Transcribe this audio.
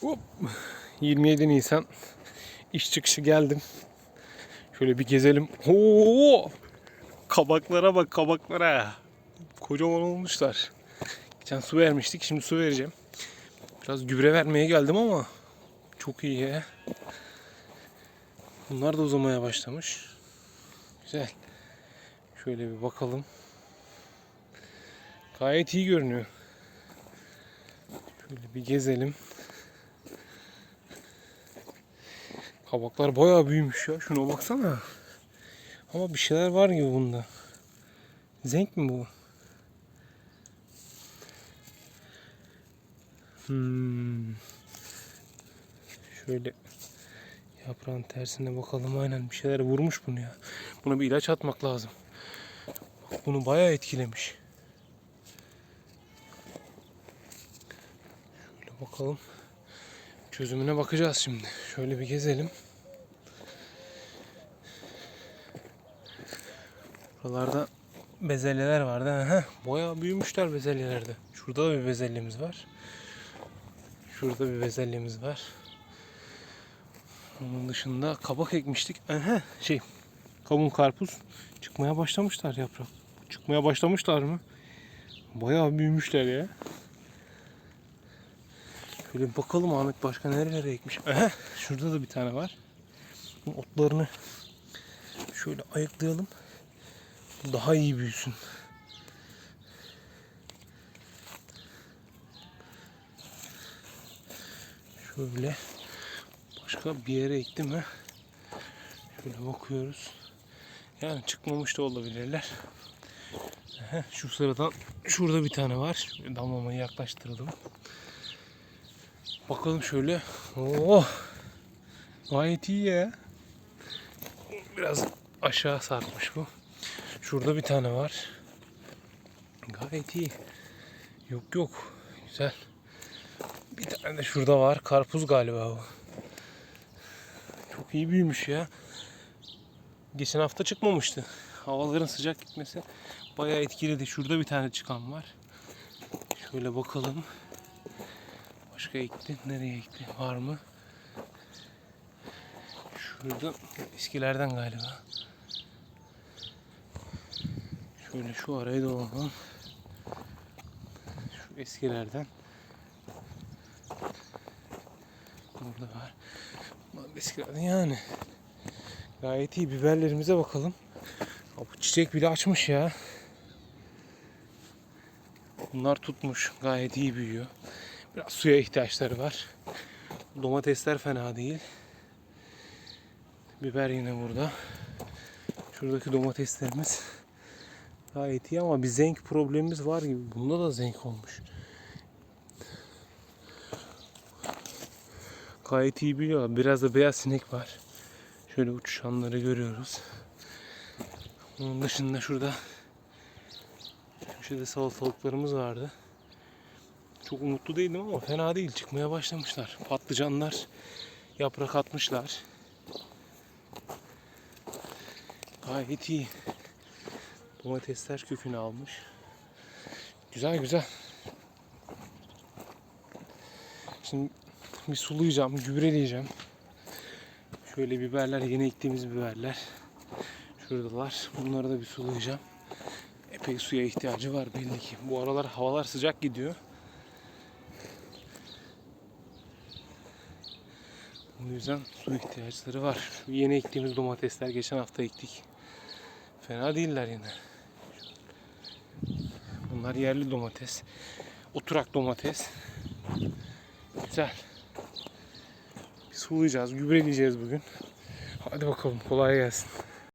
Hop. 27 Nisan iş çıkışı geldim. Şöyle bir gezelim. Oo! Kabaklara bak kabaklara. Kocaman olmuşlar. Geçen su vermiştik. Şimdi su vereceğim. Biraz gübre vermeye geldim ama çok iyi ya. Bunlar da uzamaya başlamış. Güzel. Şöyle bir bakalım. Gayet iyi görünüyor. Şöyle bir gezelim. Kabaklar bayağı büyümüş ya. Şuna baksana. Ama bir şeyler var gibi bunda. Zenk mi bu? Hmm. Şöyle yaprağın tersine bakalım. Aynen bir şeyler vurmuş bunu ya. Buna bir ilaç atmak lazım. Bak bunu bayağı etkilemiş. Şöyle bakalım. Çözümüne bakacağız şimdi. Şöyle bir gezelim. Buralarda bezelyeler vardı. Heh, bayağı büyümüşler bezelyelerde. Şurada da bir bezelyemiz var. Şurada bir bezelyemiz var. Onun dışında kabak ekmiştik. Aha, şey, kavun karpuz çıkmaya başlamışlar yaprak. Çıkmaya başlamışlar mı? Bayağı büyümüşler ya. Şöyle bakalım Ahmet başka nerelere ekmiş. Aha, şurada da bir tane var. Bu Otlarını şöyle ayıklayalım. Daha iyi büyüsün. Şöyle başka bir yere ektim mi? Şöyle bakıyoruz. Yani çıkmamış da olabilirler. Aha, Şu sıradan şurada bir tane var. Şöyle damlamayı yaklaştıralım. Bakalım şöyle. Oh! Gayet iyi ya. Biraz aşağı sarkmış bu. Şurada bir tane var. Gayet iyi. Yok yok. Güzel. Bir tane de şurada var. Karpuz galiba bu. Çok iyi büyümüş ya. Geçen hafta çıkmamıştı. Havaların sıcak gitmesi bayağı etkiledi. Şurada bir tane çıkan var. Şöyle bakalım. Başka ekti. Nereye ekti? Var mı? Şurada eskilerden galiba. Şöyle şu arayı dolanalım. Şu eskilerden. Burada var. Eskilerden yani. Gayet iyi. Biberlerimize bakalım. Bu çiçek bile açmış ya. Bunlar tutmuş. Gayet iyi büyüyor. Biraz suya ihtiyaçları var. Domatesler fena değil. Biber yine burada. Şuradaki domateslerimiz gayet iyi ama bir zenk problemimiz var gibi. Bunda da zenk olmuş. Gayet iyi büyüyor. Biraz da beyaz sinek var. Şöyle uçuşanları görüyoruz. Onun dışında şurada köşede salatalıklarımız vardı. Çok umutlu değildim ama fena değil. Çıkmaya başlamışlar. Patlıcanlar yaprak atmışlar. Gayet iyi. Domatesler kökünü almış. Güzel güzel. Şimdi bir sulayacağım, gübreleyeceğim. Şöyle biberler, yeni ektiğimiz biberler. Şuradalar. Bunları da bir sulayacağım. Epey suya ihtiyacı var belli ki. Bu aralar havalar sıcak gidiyor. O yüzden su ihtiyaçları var. Yeni ektiğimiz domatesler geçen hafta ektik. Fena değiller yine. Bunlar yerli domates. Oturak domates. Güzel. Bir sulayacağız, gübreleyeceğiz bugün. Hadi bakalım kolay gelsin.